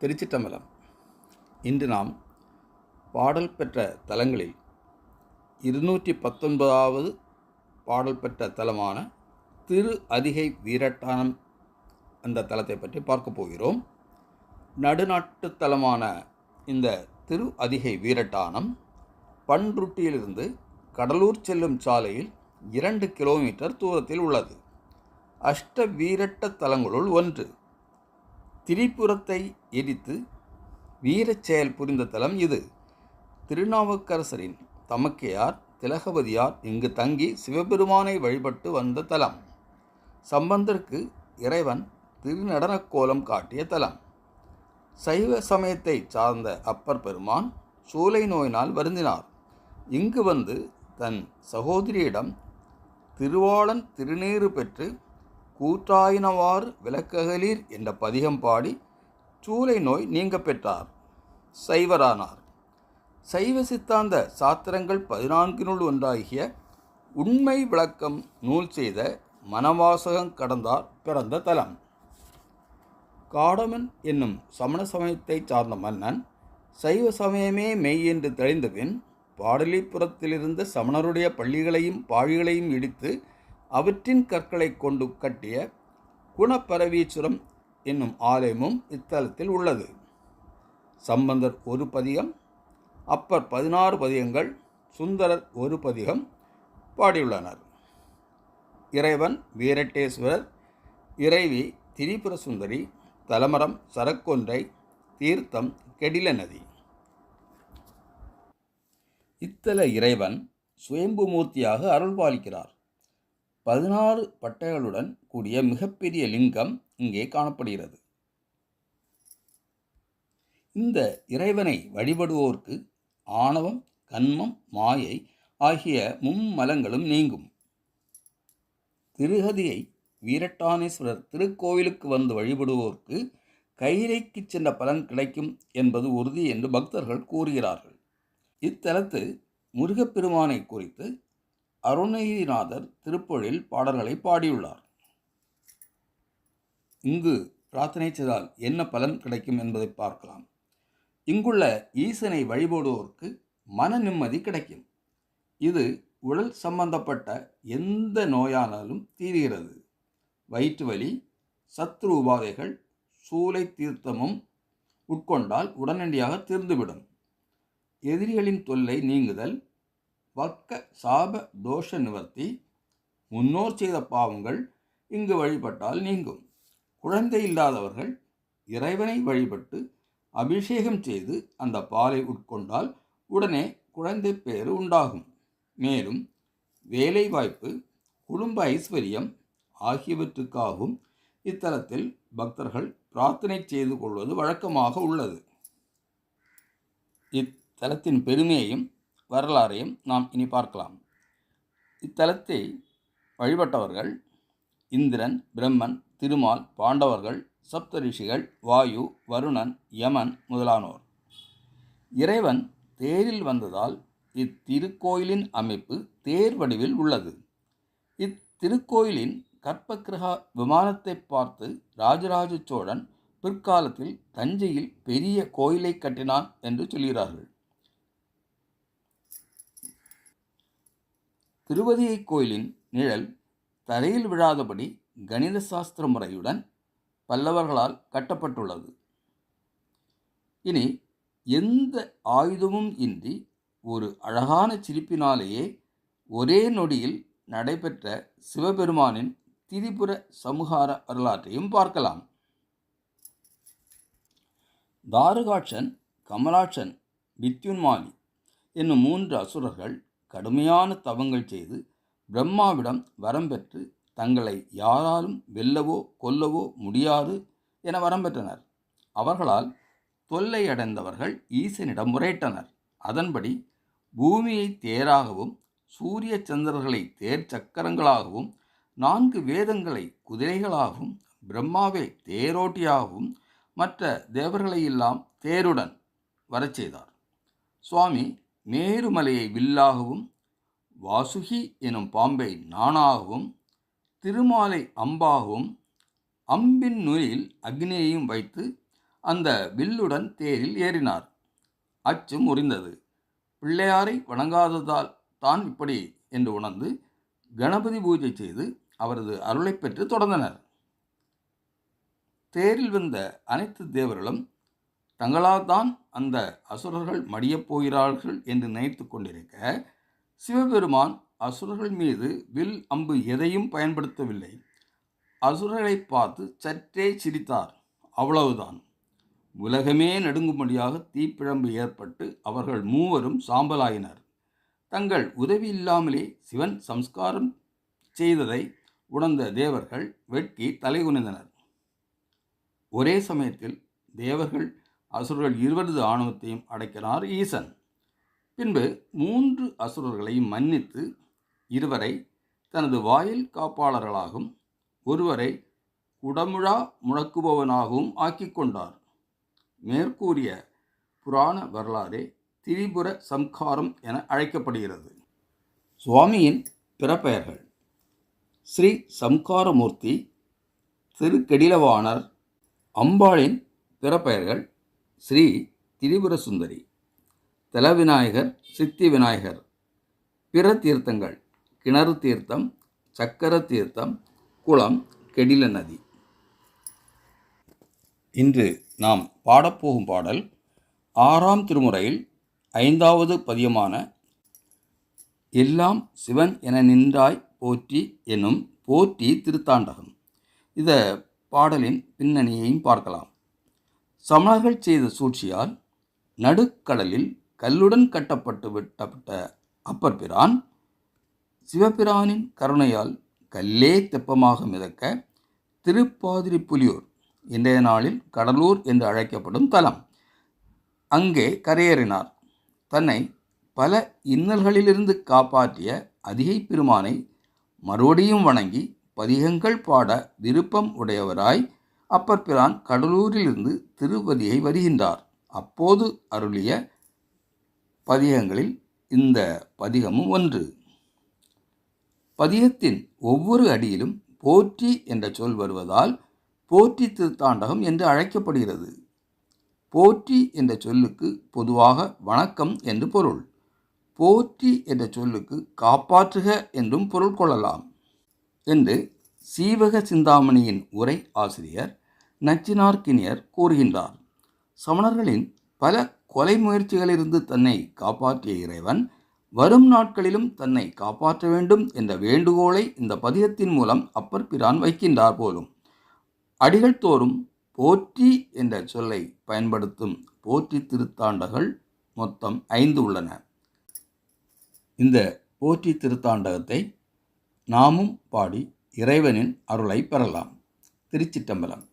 திருச்சிற்றம்பலம். இன்று நாம் பாடல் பெற்ற தலங்களில் இருநூற்றி பத்தொன்பதாவது பாடல் பெற்ற தலமான திரு அதிகை வீரட்டானம் அந்த தலத்தை பற்றி பார்க்க போகிறோம். நடுநாட்டு தலமான இந்த திரு அதிகை வீரட்டானம் பன்ருட்டியிலிருந்து கடலூர் செல்லும் சாலையில் இரண்டு கிலோமீட்டர் தூரத்தில் உள்ளது. அஷ்ட வீரட்ட தலங்களுள் ஒன்று. திரிபுரத்தை எரித்து வீரச் செயல் புரிந்த தலம் இது. திருநாவுக்கரசரின் தமக்கையார் திலகவதியார் இங்கு தங்கி சிவபெருமானை வழிபட்டு வந்த தலம். சம்பந்தருக்கு இறைவன் திருநடனக் கோலம் காட்டிய தலம். சைவ சமயத்தை சார்ந்த அப்பர் பெருமான் சூளை நோயினால் வருந்தினார். இங்கு வந்து தன் சகோதரியிடம் திருவாளன் திருநீறு பெற்று கூற்றாயினவாறு விளக்ககலீர் என்ற பதிகம் பாடி சூளை நோய் நீங்க பெற்றார். சைவரானார். சைவ சித்தாந்த சாத்திரங்கள் பதினான்கினுள் ஒன்றாகிய உண்மை விளக்கம் நூல் செய்த மனவாசகம் கடந்தார் பிறந்த தலம். காடமன் என்னும் சமண சமயத்தைச் சார்ந்த மன்னன் சைவ சமயமே மெய் என்று தெளிந்தபின் பாடலிபுரத்திலிருந்த சமணருடைய பள்ளிகளையும் பாழிகளையும் இடித்து அவற்றின் கற்களை கொண்டு கட்டிய குணப்பரவீச்சுரம் என்னும் ஆலயமும் இத்தலத்தில் உள்ளது. சம்பந்தர் ஒரு பதிகம் அப்பர் பதினாறு பதிகங்கள் சுந்தரர் ஒரு பதிகம் பாடியுள்ளனர். இறைவன் வீரட்டேஸ்வரர் இறைவி திரிபுர சுந்தரி தலமரம் சரக்கொன்றை தீர்த்தம் கெடில நதி இத்தல இறைவன் சுயம்புமூர்த்தியாக அருள்பாலிக்கிறார். பதினாறு பட்டைகளுடன் கூடிய மிகப்பெரிய லிங்கம் இங்கே காணப்படுகிறது. இந்த இறைவனை வழிபடுவோர்க்கு ஆணவம் கன்மம் மாயை ஆகிய மும்மலங்களும் நீங்கும். திருகதியை வீரட்டானேஸ்வரர் திருக்கோவிலுக்கு வந்து வழிபடுவோர்க்கு கைரைக்கு சென்ற பலன் கிடைக்கும் என்பது உறுதி என்று பக்தர்கள் கூறுகிறார்கள். இத்தலத்து முருகப்பெருமானை குறித்து அருணகிரிநாதர் திருப்பொழில் பாடல்களை பாடியுள்ளார். இங்கு பிரார்த்தனை செய்தால் என்ன பலன் கிடைக்கும் என்பதை பார்க்கலாம். இங்குள்ள ஈசனை வழிபடுவோருக்கு மன நிம்மதி கிடைக்கும். இது உடல் சம்பந்தப்பட்ட எந்த நோயானாலும் தீர்கிறது. வயிற்று வலி சத்ரு உபாதைகள் சூளை தீர்த்தமும் உட்கொண்டால் உடனடியாக தீர்ந்துவிடும். எதிரிகளின் தொல்லை நீங்குதல் வர்க்க சாப தோஷ நிவர்த்தி முன்னோர் செய்த பாவங்கள் இங்கு வழிபட்டால் நீங்கும். குழந்தை இல்லாதவர்கள் இறைவனை வழிபட்டு அபிஷேகம் செய்து அந்த பாலை உட்கொண்டால் உடனே குழந்தை பேறு உண்டாகும். மேலும் வேலைவாய்ப்பு குடும்ப ஐஸ்வர்யம் ஆகியவற்றுக்காகவும் இத்தலத்தில் பக்தர்கள் பிரார்த்தனை செய்து கொள்வது வழக்கமாக உள்ளது. இத்தலத்தின் பெருமையையும் வரலாறையும் நாம் இனி பார்க்கலாம். இத்தலத்தை வழிபட்டவர்கள் இந்திரன் பிரம்மன் திருமால் பாண்டவர்கள் சப்தரிஷிகள் வாயு வருணன் யமன் முதலானோர். இறைவன் தேரில் வந்ததால் இத்திருக்கோயிலின் அமைப்பு தேர் வடிவில் உள்ளது. இத்திருக்கோயிலின் கற்பகிரகா விமானத்தை பார்த்து ராஜராஜ சோழன் பிற்காலத்தில் தஞ்சையில் பெரிய கோயிலை கட்டினான் என்று சொல்கிறார்கள். திருவதியை கோயிலின் நிழல் தரையில் விழாதபடி கணித சாஸ்திர முறையுடன் பல்லவர்களால் கட்டப்பட்டுள்ளது. இனி எந்த ஆயுதமும் இன்றி ஒரு அழகான சிரிப்பினாலேயே ஒரே நொடியில் நடைபெற்ற சிவபெருமானின் திரிபுர சமூகார வரலாற்றையும் பார்க்கலாம். தாருகாட்சன் கமலாட்சன் வித்யுன்மாலி என்னும் மூன்று அசுரர்கள் கடுமையான தவங்கள் செய்து பிரம்மாவிடம் வரம் பெற்று தங்களை யாராலும் வெல்லவோ கொல்லவோ முடியாது என வரம் பெற்றனர். அவர்களால் தொல்லை அடைந்தவர்கள் ஈசனிடம் முறையிட்டனர். அதன்படி பூமியை தேராகவும் சூரிய சந்திரர்களை தேர் சக்கரங்களாகவும் நான்கு வேதங்களை குதிரைகளாகவும் பிரம்மாவை தேரோட்டியாகவும் மற்ற தேவர்களையெல்லாம் தேருடன் வரச் செய்தார். சுவாமி மேருமலையை வில்லாகவும் வாசுகி எனும் பாம்பை நாணாகவும் திருமாலை அம்பாகவும் அம்பின் நுனியில் அக்னியையும் வைத்து அந்த வில்லுடன் தேரில் ஏறினார். அச்சு முறிந்தது. பிள்ளையாரை வணங்காததால் தான் இப்படி என்று உணர்ந்து கணபதி பூஜை செய்து அவரது அருளை பெற்று தொடர்ந்தனர். தேரில் வந்த அனைத்து தேவர்களும் தங்களால் தான் அந்த அசுரர்கள் மடியப் போகிறார்கள் என்று நினைத்து கொண்டிருக்க சிவபெருமான் அசுரர்கள் மீது வில் அம்பு எதையும் பயன்படுத்தவில்லை. அசுரர்களை பார்த்து சற்றே சிரித்தார். அவ்வளவுதான். உலகமே நடுங்கும்படியாக தீப்பிழம்பு ஏற்பட்டு அவர்கள் மூவரும் சாம்பலாயினர். தங்கள் உதவி இல்லாமலே சிவன் சம்ஸ்காரம் செய்ததை உணர்ந்த தேவர்கள் வெட்கி தலைகுனிந்தனர். ஒரே சமயத்தில் தேவர்கள் அசுரர்கள் இருவரது ஆணவத்தையும் அடைக்கிறார் ஈசன். பின்பு மூன்று அசுரர்களையும் மன்னித்து இருவரை தனது வாயில் காப்பாளர்களாகவும் ஒருவரை குடமுழா முழக்குபவனாகவும் ஆக்கி கொண்டார். மேற்கூறிய புராண வரலாறே திரிபுர சம்காரம் என அழைக்கப்படுகிறது. சுவாமியின் பிறப்பெயர்கள் ஸ்ரீ சம்காரமூர்த்தி திருக்கெடிலவாணர் அம்பாளின் பிறப்பெயர்கள் ஸ்ரீ திரிபுர சுந்தரி தலவிநாயகர் சித்தி விநாயகர் பிற தீர்த்தங்கள் கிணறு தீர்த்தம் சக்கர தீர்த்தம் குளம் கெடில நதி. இன்று நாம் பாடப்போகும் பாடல் ஆறாம் திருமுறையில் ஐந்தாவது பதியமான எல்லாம் சிவன் என நின்றாய் போற்றி எனும் போற்றி திருத்தாண்டகம். இத பாடலின் பின்னணியையும் பார்க்கலாம். சமணர்கள் செய்த சூழ்ச்சியால் நடுக்கடலில் கல்லுடன் கட்டப்பட்டு விட்டப்பட்ட அப்பர் பிரான் சிவபிரானின் கருணையால் கல்லே தெப்பமாக மிதக்க திருப்பாதிரி புலியூர் இன்றைய நாளில் கடலூர் என்று அழைக்கப்படும் தலம். அங்கே கரையேறினார். தன்னை பல இன்னல்களிலிருந்து காப்பாற்றிய அதிகை பெருமானை மறுபடியும் வணங்கி பதிகங்கள் பாட விருப்பம் உடையவராய் அப்பர் பிரான் கடலூரிலிருந்து திருப்பதியை வருகின்றார். அப்போது அருளிய பதிகங்களில் இந்த பதிகமும் ஒன்று. பதிகத்தின் ஒவ்வொரு அடியிலும் போற்றி என்ற சொல் வருவதால் போற்றி திருத்தாண்டகம் என்று அழைக்கப்படுகிறது. போற்றி என்ற சொல்லுக்கு பொதுவாக வணக்கம் என்று பொருள். போற்றி என்ற சொல்லுக்கு காப்பாற்றுக என்றும் பொருள் கொள்ளலாம். என்று சீவக சிந்தாமணியின் உரை ஆசிரியர் நச்சினார்கினியர் கூறுகின்றார் சமணர்களின் பல கொலை முயற்சிகளிலிருந்து தன்னை காப்பாற்றிய இறைவன் வரும் நாட்களிலும் தன்னை காப்பாற்ற வேண்டும் என்ற வேண்டுகோளை இந்த பதிகத்தின் மூலம் அப்பர் பிரான் வைக்கின்றார் போலும். அடிகள் தோறும் போற்றி என்ற சொல்லை பயன்படுத்தும் போற்றி திருத்தாண்டகள் மொத்தம் ஐந்து உள்ளன. இந்த போற்றி திருத்தாண்டகத்தை நாமும் பாடி இறைவனின் அருளை பெறலாம். திருச்சிட்டம்பலம்